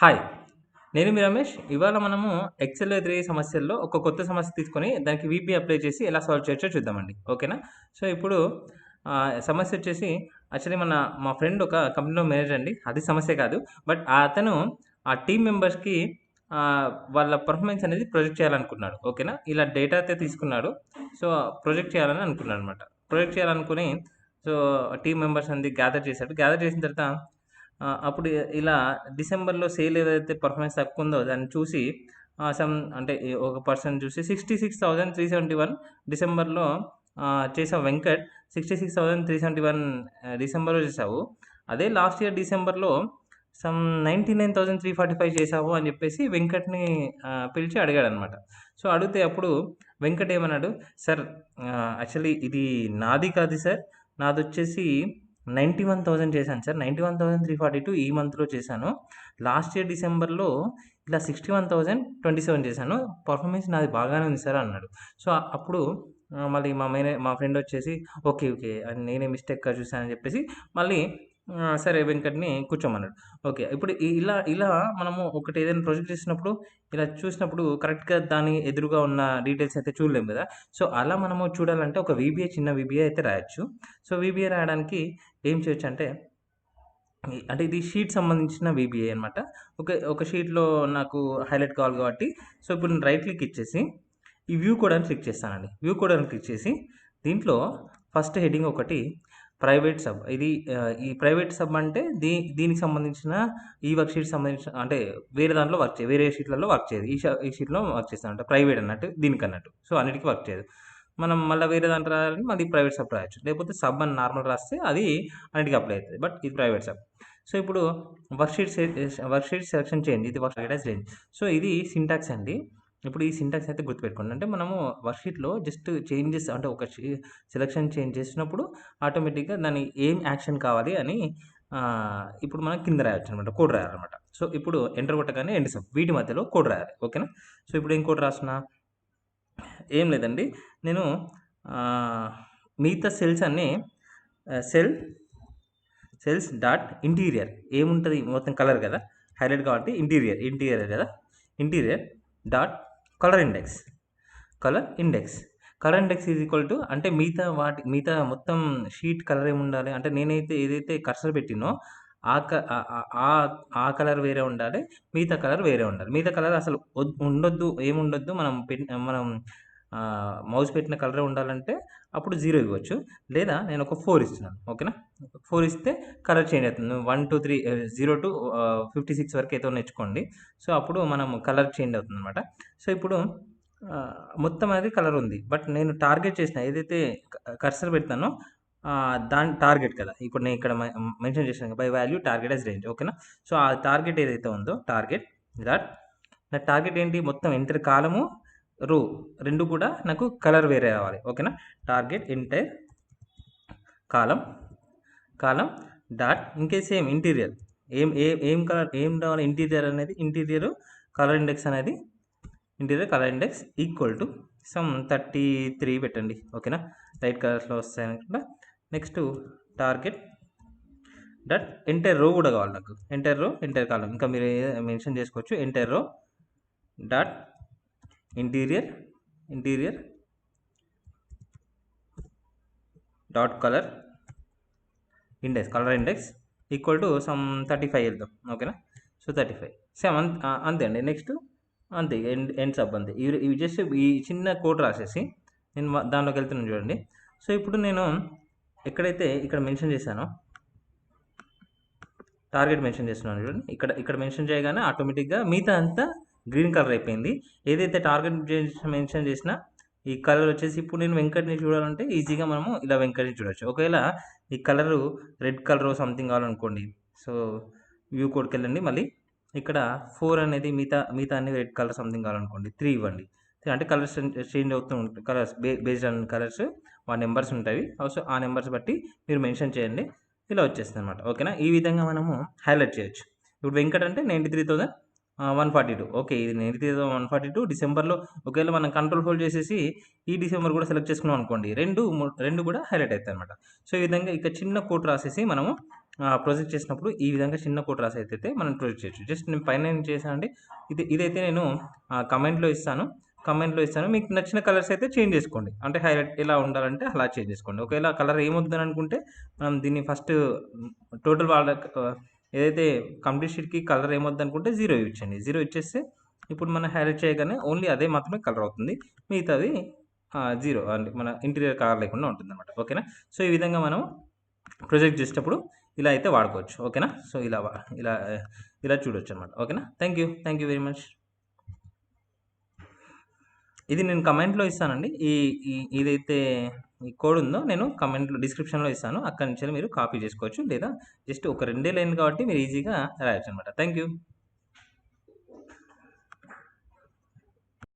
Hi నేను మీ రమేష్. ఇవాళ మనము ఎక్సెల్ త్రీ సమస్యల్లో ఒక కొత్త సమస్య తీసుకొని దానికి వీపీ అప్లై చేసి ఎలా సాల్వ్ చేయొచ్చో చూద్దామండి. ఓకేనా? సో ఇప్పుడు సమస్య వచ్చేసి యాక్చువల్లీ మన మా ఫ్రెండ్ ఒక కంపెనీలో మేనేజర్ అండి. అది సమస్య కాదు. బట్ అతను ఆ టీమ్ మెంబర్స్కి వాళ్ళ పర్ఫార్మెన్స్ అనేది ప్రొజెక్ట్ చేయాలనుకున్నాడు. ఓకేనా? ఇలా డేటా అయితే తీసుకున్నాడు. సో ప్రొజెక్ట్ చేయాలని అనుకున్నాడు అనమాట ప్రొజెక్ట్ చేయాలనుకుని సో టీమ్ మెంబర్స్ అనేది గ్యాదర్ చేశాడు. గ్యాదర్ చేసిన తర్వాత అప్పుడు ఇలా డిసెంబర్లో సేల్ ఏదైతే పర్ఫార్మెన్స్ తక్కువ ఉందో దాన్ని చూసి సమ్ అంటే ఒక పర్సన్ చూసి sixty six thousand three seventy one డిసెంబర్లో చేసావు Venkat. Sixty six thousand three seventy one డిసెంబర్లో చేసావు. అదే లాస్ట్ ఇయర్ డిసెంబర్లో some ninety nine thousand three forty five చేసావు అని చెప్పేసి వెంకట్ని పిలిచి అడిగాడు అనమాట సో అడిగితే అప్పుడు వెంకట్ ఏమన్నాడు? సార్ యాక్చువల్లీ ఇది నాది కాదు సార్. నాది వచ్చేసి నైంటీ వన్ థౌజండ్ చేశాను sir. Ninety one thousand three forty two ఈ మంత్లో చేశాను. లాస్ట్ ఇయర్ డిసెంబర్లో ఇలా sixty one thousand twenty seven చేశాను. పర్ఫార్మెన్స్ నాది బాగానే ఉంది సార్ అన్నాడు. సో అప్పుడు మళ్ళీ మా మేనే మా ఫ్రెండ్ వచ్చేసి ఓకే ఓకే అది నేనే మిస్టేక్గా చూశానని చెప్పేసి మళ్ళీ సరే వెంకట్ని కూర్చోమన్నాడు. ఓకే ఇప్పుడు ఇలా ఇలా మనము ఒకటి ఏదైనా ప్రొజెక్ట్ చేసినప్పుడు ఇలా చూసినప్పుడు కరెక్ట్గా దాని ఎదురుగా ఉన్న డీటెయిల్స్ అయితే చూడలేము కదా. సో అలా మనము చూడాలంటే ఒక వీబీఏ చిన్న వీబీఏ అయితే రాయొచ్చు. సో వీబీఏ రాయడానికి ఏం చేయొచ్చు అంటే అంటే ఇది షీట్ సంబంధించిన వీబీఏ అనమాట ఒక ఒక షీట్లో నాకు హైలైట్ కావాలి కాబట్టి సో ఇప్పుడు నేను రైట్ క్లిక్ ఇచ్చేసి ఈ వ్యూ కూడా క్లిక్ చేస్తానండి. వ్యూ కూడా క్లిక్ చేసి దీంట్లో ఫస్ట్ హెడింగ్ ఒకటి ప్రైవేట్ సబ్. ఇది ఈ ప్రైవేట్ సబ్ అంటే దీ దీనికి సంబంధించిన ఈ వర్క్ షీట్ సంబంధించిన అంటే వేరే దాంట్లో వర్క్ చేయదు వేరే షీట్లలో వర్క్ చేయదు. ఈ షా- ఈ షీట్లో వర్క్ చేస్తాను అంటే ప్రైవేట్ అన్నట్టు దీనికి అన్నట్టు సో అన్నిటికీ వర్క్ చేయదు. మనం మళ్ళీ వేరే దాంట్లో రాయాలంటే మళ్ళీ ప్రైవేట్ సబ్ రాయొచ్చు. లేకపోతే సబ్ అని నార్మల్ రాస్తే అది అన్నిటికీ అప్లై అవుతుంది. బట్ ఇది ప్రైవేట్ సబ్. సో ఇప్పుడు వర్క్షీట్ వర్క్షీట్ సెలెక్షన్ చేయండి ఇది వర్క్ చేంజ్. సో ఇది సింటాక్స్ అండి. ఇప్పుడు ఈ సింటాక్స్ అయితే గుర్తుపెట్టుకోండి. అంటే మనము వర్క్షీట్లో జస్ట్ చేంజెస్ అంటే ఒక సెలెక్షన్ చేంజ్ చేసినప్పుడు ఆటోమేటిక్గా దాని ఏం యాక్షన్ కావాలి అని ఇప్పుడు మనం కింద రాయొచ్చు అనమాట కోడ్ రాయాలన్నమాట. సో ఇప్పుడు ఎంటర్ కొట్టగానే ఎండ్ సబ్ వీటి మధ్యలో కోడ్ రాయాలి ఓకేనా? సో ఇప్పుడు ఏం కోడ్ రాస్తున్నా? ఏం లేదండి. నేను మిగతా సెల్స్ అన్నీ సెల్ సెల్స్ డాట్ ఇంటీరియర్ ఏముంటుంది? మొత్తం కలర్ కదా? హైలైట్ కాబట్టి ఇంటీరియర్ ఇంటీరియర్ కదా? Interior dot colour index colour index colour index is equal to అంటే మిగతా వాటి మిగతా మొత్తం షీట్ కలర్ ఏమి ఉండాలి? అంటే నేనైతే ఏదైతే కర్సర్ పెట్టినో ఆ క ఆ- కలర్ వేరే ఉండాలి మిగతా కలర్ వేరే ఉండాలి. మిగతా కలర్ అసలు ఉండొద్దు ఏముండొద్దు మనం మనం మౌస్ పెట్టిన కలరే ఉండాలంటే అప్పుడు జీరో ఇవ్వచ్చు. లేదా నేను ఒక ఫోర్ ఇస్తున్నాను ఓకేనా ఫోర్ ఇస్తే కలర్ చేంజ్ అవుతుంది. One two three zero to fifty six వరకు అయితే నేర్చుకోండి. సో అప్పుడు మనం కలర్ చేంజ్ అవుతుంది అనమాట సో ఇప్పుడు మొత్తం అది కలర్ ఉంది. బట్ నేను టార్గెట్ చేసిన ఏదైతే కర్సర్ పెడతానో దాని టార్గెట్ కదా. ఇప్పుడు నేను ఇక్కడ మెన్షన్ చేశాను by value target as range ఓకేనా సో ఆ టార్గెట్ ఏదైతే ఉందో టార్గెట్ దట్ నా టార్గెట్ ఏంటి? మొత్తం ఎంటర్ కాలము రో రెండు కూడా నాకు కలర్ వేరే కావాలి. ఓకేనా? Target entire column column dot ఇంకే సేమ్ ఇంటీరియర్. ఏం ఏ ఏం కలర్ ఏం రావాలి ఇంటీరియర్ అనేది? ఇంటీరియర్ కలర్ ఇండెక్స్ అనేది? Interior colour index equal to some thirty three పెట్టండి. ఓకేనా? లైట్ కలర్స్లో వస్తాయి అనుకుంటా. Next target dot entire row కూడా కావాలి నాకు. ఎంటైర్ రో ఎంటైర్ కాలం. ఇంకా మీరు మెన్షన్ చేసుకోవచ్చు. Entire row dot interior interior dot colour index colour index equal to some thirty five వెళ్దాం ఓకేనా? So thirty five. సేమ్ అంత అంతే అండి. నెక్స్ట్ అంతే ఎండ్ ఎండ్ సబ్ అంతే. ఇవి ఇవి జస్ట్ ఈ చిన్న కోడ్ రాసేసి నేను దానిలోకి వెళ్తున్నాను చూడండి. సో ఇప్పుడు నేను ఎక్కడైతే ఇక్కడ మెన్షన్ చేశానో టార్గెట్ మెన్షన్ చేస్తున్నాను చూడండి. ఇక్కడ ఇక్కడ మెన్షన్ చేయగానే ఆటోమేటిక్గా మిగతా అంతా గ్రీన్ కలర్ అయిపోయింది. ఏదైతే టార్గెట్ మెన్షన్ చేసినా ఈ కలర్ వచ్చేసి ఇప్పుడు నేను వెంకట్ని చూడాలంటే ఈజీగా మనము ఇలా వెంకట్ని చూడొచ్చు. ఒకవేళ ఈ కలరు రెడ్ కలర్ సంథింగ్ కావాలనుకోండి. సో వ్యూ కోడ్కి వెళ్ళండి మళ్ళీ. ఇక్కడ ఫోర్ అనేది మిగతా మిగతా అన్ని రెడ్ కలర్ సంథింగ్ కావాలనుకోండి. త్రీ ఇవ్వండి. అంటే కలర్స్ చేంజ్ అవుతూ ఉంటాయి colours be based on colours ఆ నెంబర్స్ ఉంటాయి. సో ఆ నెంబర్స్ బట్టి మీరు మెన్షన్ చేయండి. ఇలా వచ్చేస్తుంది అనమాట ఓకేనా? ఈ విధంగా మనము హైలైట్ చేయొచ్చు. ఇప్పుడు వెంకట్ అంటే ninety three thousand. One forty two okay ఇది నేను త్రీ వన్ ఫార్టీ టూ డిసెంబర్లో ఒకవేళ మనం కంట్రోల్ హోల్డ్ చేసేసి ఈ డిసెంబర్ కూడా సెలెక్ట్ చేసుకున్నాం అనుకోండి రెండు మూ- రెండు కూడా హైలైట్ అవుతాయి అనమాట సో ఈ విధంగా ఇక చిన్న కోట్ రాసేసి మనము ప్రొజెక్ట్ చేసినప్పుడు ఈ విధంగా చిన్న కోట్ రాసి అయితే మనం ప్రొజెక్ట్ చేయొచ్చు. జస్ట్ నేను పైన ఏం చేశానంటే ఇది ఇదైతే నేను కమెంట్లో ఇస్తాను. కమెంట్లో ఇస్తాను. మీకు నచ్చిన కలర్స్ అయితే చేంజ్ చేసుకోండి. అంటే హైలైట్ ఎలా ఉండాలంటే అలా చేంజ్ చేసుకోండి. ఒకవేళ కలర్ ఏమొద్దని అనుకుంటే మనం దీన్ని ఫస్ట్ టోటల్ వాళ్ళ ఏదైతే కంప్లీట్ షీట్కి కలర్ ఏమొద్దు అనుకుంటే జీరో ఇచ్చండి జీరో ఇచ్చేస్తే ఇప్పుడు మనం హైలైట్ చేయగానే ఓన్లీ అదే మాత్రమే కలర్ అవుతుంది. మిగతాది జీరో అంటే మన ఇంటీరియర్ కలర్ లేకుండా ఉంటుంది అనమాట ఓకేనా? సో ఈ విధంగా మనం ప్రొజెక్ట్ చేసేటప్పుడు ఇలా అయితే వాడుకోవచ్చు. ఓకేనా? సో ఇలా ఇలా ఇలా చూడొచ్చు అనమాట ఓకేనా? Thank you. Thank you very much. ఇది నేను కమెంట్లో ఇస్తానండి. ఈ- ఇదైతే ఈ కోడ్ ఉందో నేను కమెంట్లో డిస్క్రిప్షన్లో ఇస్తాను. అక్కడి నుంచి మీరు కాపీ చేసుకోవచ్చు. లేదా జస్ట్ ఒక రెండే లైన్ కాబట్టి మీరు ఈజీగా రాయొచ్చు అనమాట థ్యాంక్ యూ